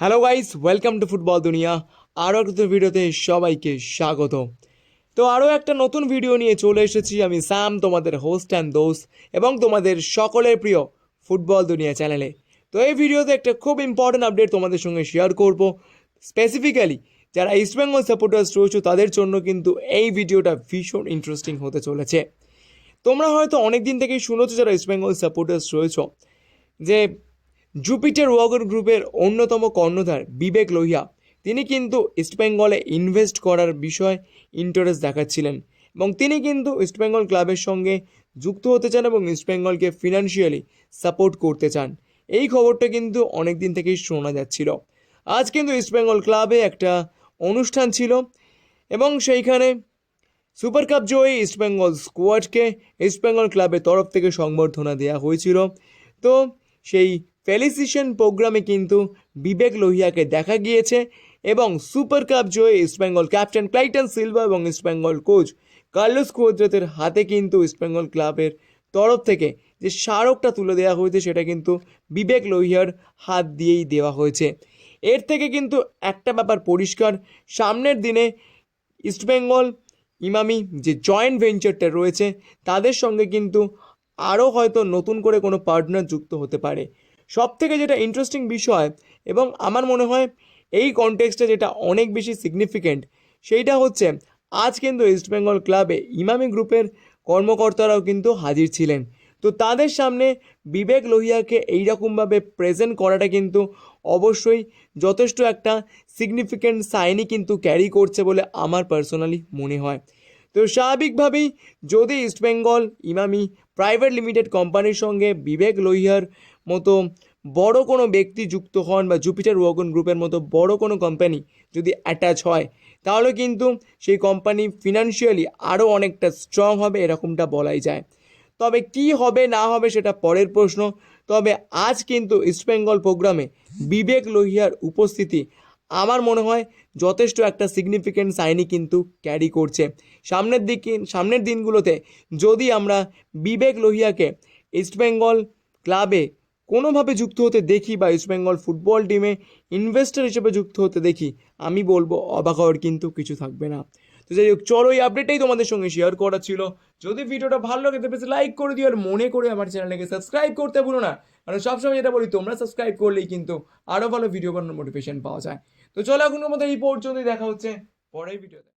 Hello guys welcome to football Duniya আরও একটা ভিডিওতে সবাইকে স্বাগত। তো আরও একটা নতুন ভিডিও নিয়ে চলে এসেছি। আমি স্যাম, তোমাদের হোস্ট অ্যান্ড দোস্ত এবং তোমাদের সকলের প্রিয় ফুটবল দুনিয়া চ্যানেলে তো এই ভিডিওতে একটা খুব ইম্পর্টেন্ট আপডেট তোমাদের সঙ্গে শেয়ার করব। স্পেসিফিক্যালি যারা ইস্টবেঙ্গল সাপোর্টার্স রয়েছে, তাদের জন্য কিন্তু এই ভিডিওটা ভীষণ ইন্টারেস্টিং হতে চলেছে। তোমরা হয়তো অনেক দিন থেকেই শুনেছো যারা ইস্টবেঙ্গল সাপোর্টার্স রয়েছে, যে জুপিটার ওয়াগন গ্রুপের অন্যতম কর্ণধার বিবেক লোহিয়া। তিনি কিন্তু ইস্টবেঙ্গলে ইনভেস্ট করার বিষয়ে ইন্টারেস্ট দেখাচ্ছিলেন এবং তিনি কিন্তু ইস্টবেঙ্গল ক্লাবের সঙ্গে যুক্ত হতে চান এবং ইস্টবেঙ্গলকে ফিনান্সিয়ালি সাপোর্ট করতে চান। এই খবরটা কিন্তু অনেক দিন থেকেই শোনা যাচ্ছিল। আজ কিন্তু ইস্টবেঙ্গল ক্লাবে একটা অনুষ্ঠান ছিল এবং সেইখানে সুপার কাপ জয়ী ইস্টবেঙ্গল স্কোয়াডকে ইস্টবেঙ্গল ক্লাবের তরফ থেকে সংবর্ধনা দেওয়া হয়েছিল। তো সেই ফেলিসিশন প্রোগ্রামে কিন্তু বিবেক লোহিয়াকে দেখা গিয়েছে এবং সুপার কাপ জয়ে ইস্টবেঙ্গল ক্যাপ্টেন ক্লাইটন সিলভা এবং ইস্টবেঙ্গল কোচ কার্লোস কুয়াদ্রাতের হাতে কিন্তু ইস্টবেঙ্গল ক্লাবের তরফ থেকে যে স্মারকটা তুলে দেওয়া হয়েছে সেটা কিন্তু বিবেক লোহিয়ার হাত দিয়েই দেওয়া হয়েছে। এর থেকে কিন্তু একটা ব্যাপার পরিষ্কার, সামনের দিনে ইস্টবেঙ্গল ইমামি যে জয়েন্ট ভেঞ্চারটা রয়েছে, তাদের সঙ্গে কিন্তু আরও হয়তো নতুন করে কোনো পার্টনার যুক্ত হতে পারে। সব থেকে যেটা ইন্টারেস্টিং বিষয় এবং আমার মনে হয় এই কনটেক্সটে যেটা অনেক বেশি সিগনিফিকেন্ট সেইটা হচ্ছে আজ কিন্তু ইস্টবেঙ্গল ক্লাবে ইমামি গ্রুপের কর্মকর্তারাও কিন্তু হাজির ছিলেন। তো তাদের সামনে বিবেক লোহিয়াকে এইরকমভাবে প্রেজেন্ট করাটা কিন্তু অবশ্যই যথেষ্ট একটা সিগনিফিক্যান্ট সাইনই কিন্তু ক্যারি করছে বলে আমার পার্সোনালি মনে হয়। তো স্বাভাবিকভাবেই যদি ইস্টবেঙ্গল ইমামি প্রাইভেট লিমিটেড কোম্পানির সঙ্গে বিবেক লোহিয়ার মতো বড় কোনো ব্যক্তি যুক্ত হন বা জুপিটার ওয়াগন গ্রুপের মতো বড় কোনো কোম্পানি যদি অ্যাটাচ হয়, তাহলে কিন্তু সেই কোম্পানি ফিনান্সিয়ালি আরও অনেকটা স্ট্রং হবে, এরকমটা বলাই যায়। তবে কি হবে, না হবে সেটা পরের প্রশ্ন। তবে আজ কিন্তু ইস্টবেঙ্গল প্রোগ্রামে বিবেক লোহিয়ার উপস্থিতি আমার মনে হয় যথেষ্ট একটা সিগনিফিকেন্ট সাইনই কিন্তু ক্যারি করছে। সামনের দিকে, সামনের দিনগুলোতে যদি আমরা বিবেক লোহিয়াকে ইস্টবেঙ্গল ক্লাবে কোনোভাবে যুক্ত হতে দেখি বা ইস্টবেঙ্গল ফুটবল টিমে ইনভেস্টার হিসেবে যুক্ত হতে দেখি, আমি বলব অবাক হওয়ার কিন্তু কিছু থাকবে না। তো যাই হোক, চলো এই আপডেটটাই তোমাদের সঙ্গে শেয়ার করা ছিল। যদি ভিডিওটা ভালো লাগে, তো লাইক করে দিও, আর মনে করে আমার চ্যানেলটাকে সাবস্ক্রাইব করতে ভুলো না। কারণ সবসময় যেটা বলি, তোমরা সাবস্ক্রাইব করলেই কিন্তু আরও ভালো ভিডিও বানানোর মোটিভেশন পাওয়া যায়। তো চলো এখন আমাদের এই পর্যন্তই, দেখা হচ্ছে পরের ভিডিওতে